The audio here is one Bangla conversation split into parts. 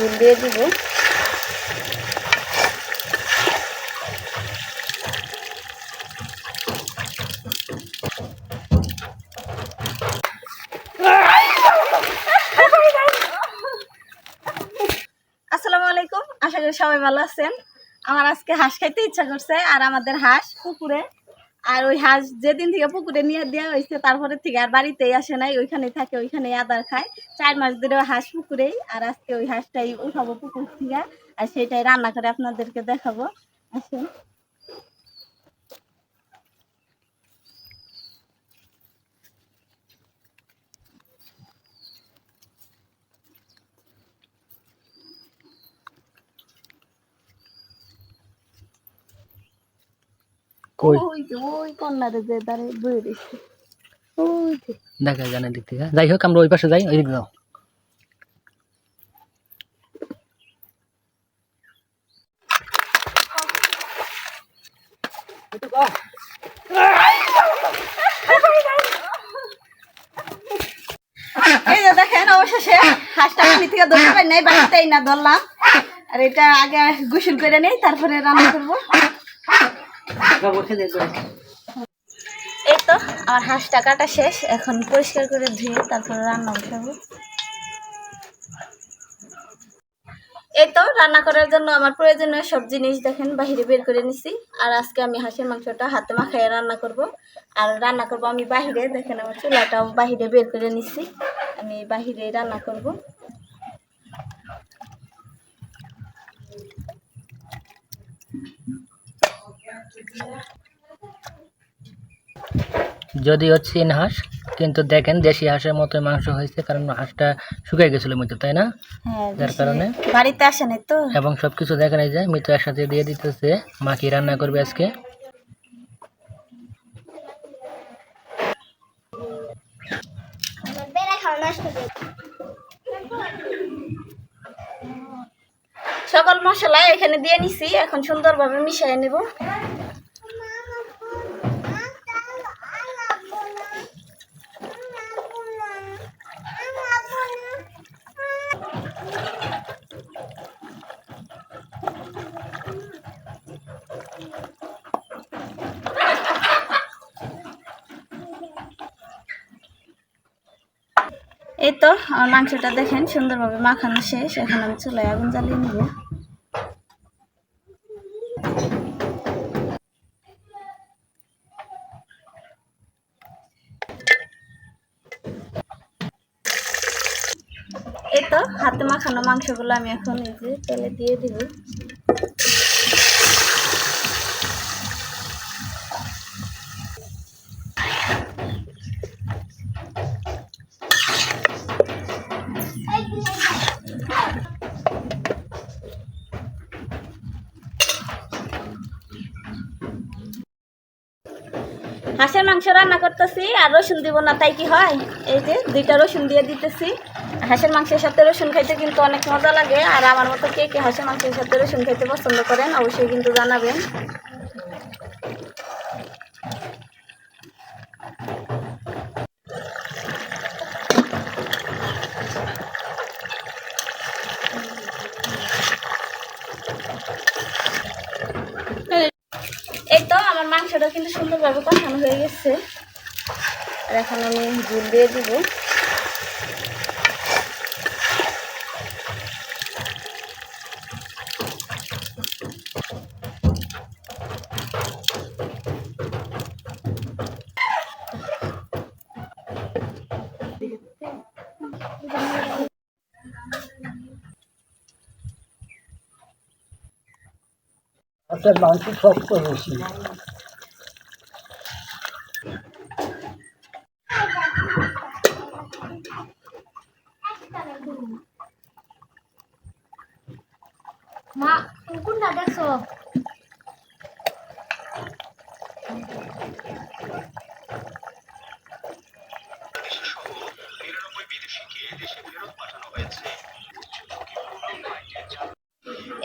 ঝুল দিয়ে দিব। আসসালামু আলাইকুম। আশা করি সবাই ভালো আছেন। আমার আজকে হাঁস খাইতে ইচ্ছা করছে, আর আমাদের হাঁস পুকুরে। আর ওই হাঁস যেদিন থেকে পুকুরে নিয়ে দেওয়া হয়েছে, তারপরে থেকে আর বাড়িতেই আসে নাই, ওইখানে থাকে, ওইখানে আদার খায়। চার মাস ধরে হাঁস পুকুরেই, আর আজকে ওই হাঁসটাই উঠাবো পুকুর থেকে, আর সেটাই রান্না করে আপনাদেরকে দেখাবো। আসেন। কই? ওই যে কন্যারে যে দাঁড়িয়ে বয়ে দিচ্ছে ওই দেখা জানে দিক থেকে। যাই হোক আমরা ওই পাশে যাই ওই দিক যাও। এই যে দেখেন অবশেষে হাঁসটা পানি থেকে ধরতে পারি নাই বাড়িতেই না ধরলাম। আর এটা আগে গোসল করে নেই তারপরে রান্না করব। এই তো, আমার হাঁসটা কাটা শেষ। এখন পরিষ্কার করে ধুয়ে তারপরে রান্না বসাবো। এই তো, রান্না করার জন্য আমার প্রয়োজনীয় সব জিনিস দেখেন বাহিরে বের করে নিছি। আর আজকে আমি হাঁসের মাংসটা হাতে মাখায় রান্না করব। আর রান্না করব আমি বাহিরে দেখেন আমার চুলাটাও বাহিরে বের করে নিছি। আমি বাহিরে রান্না করব। যদিও চীন হাঁস কিন্তু দেখেন দেশি হাঁসের মতো মাংস হয়েছে কারণ হাঁসটা শুকিয়ে গেছিল মৃত তাই না? হ্যাঁ যার কারণে। বাড়িতে আসেনি তো। এবং সব কিছু দেখেন এই যে মৃত একসাথে দিয়ে দিতেছে মা কি রান্না করবে আজকে? সকল মশলা এখানে দিয়ে নিছি এখন সুন্দরভাবে মিশিয়ে নেব। এই তো, আমার মাংসটা দেখেন, সুন্দরভাবে মাখানো শেষ। এখন আমি চুলায় আগুন জ্বালিয়ে নেব। এই তো, হাতে মাখানো মাংসগুলো আমি এখন এই যে তেলে দিয়ে দিব। হাঁসের মাংস রান্না করতেছি আর রসুন দিব না, তাই কি হয়? এই যে দুইটা রসুন দিয়ে দিতেছি। হাঁসের মাংসের সাথে রসুন খাইতে কিন্তু অনেক মজা লাগে, আর আমার মতো কে কে হাঁসের মাংসের সাথে রসুন খাইতে পছন্দ করেন অবশ্যই কিন্তু জানাবেন এই তো আমার মাংসটা কিন্তু সুন্দরভাবে কষানো হয়ে গেছে। আর এখন আমি ঝুল দিয়ে দিব। আপনার মাংস শক্ত বেশি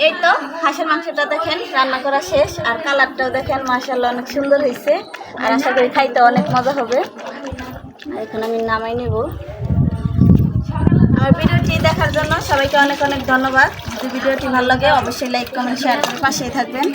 এই তো, হাঁসের মাংসটা দেখেন, রান্না করা শেষ, আর কালারটাও দেখেন মাসাল্লাহ অনেক সুন্দর হয়েছে আর আশা করি খাইতে অনেক মজা হবে। এখন আমি নামাই নেব। আমার ভিডিওটি দেখার জন্য সবাইকে অনেক অনেক ধন্যবাদ। যদি ভিডিওটি ভালো লাগে অবশ্যই লাইক কমেন্ট শেয়ার করে পাশেই থাকবেন।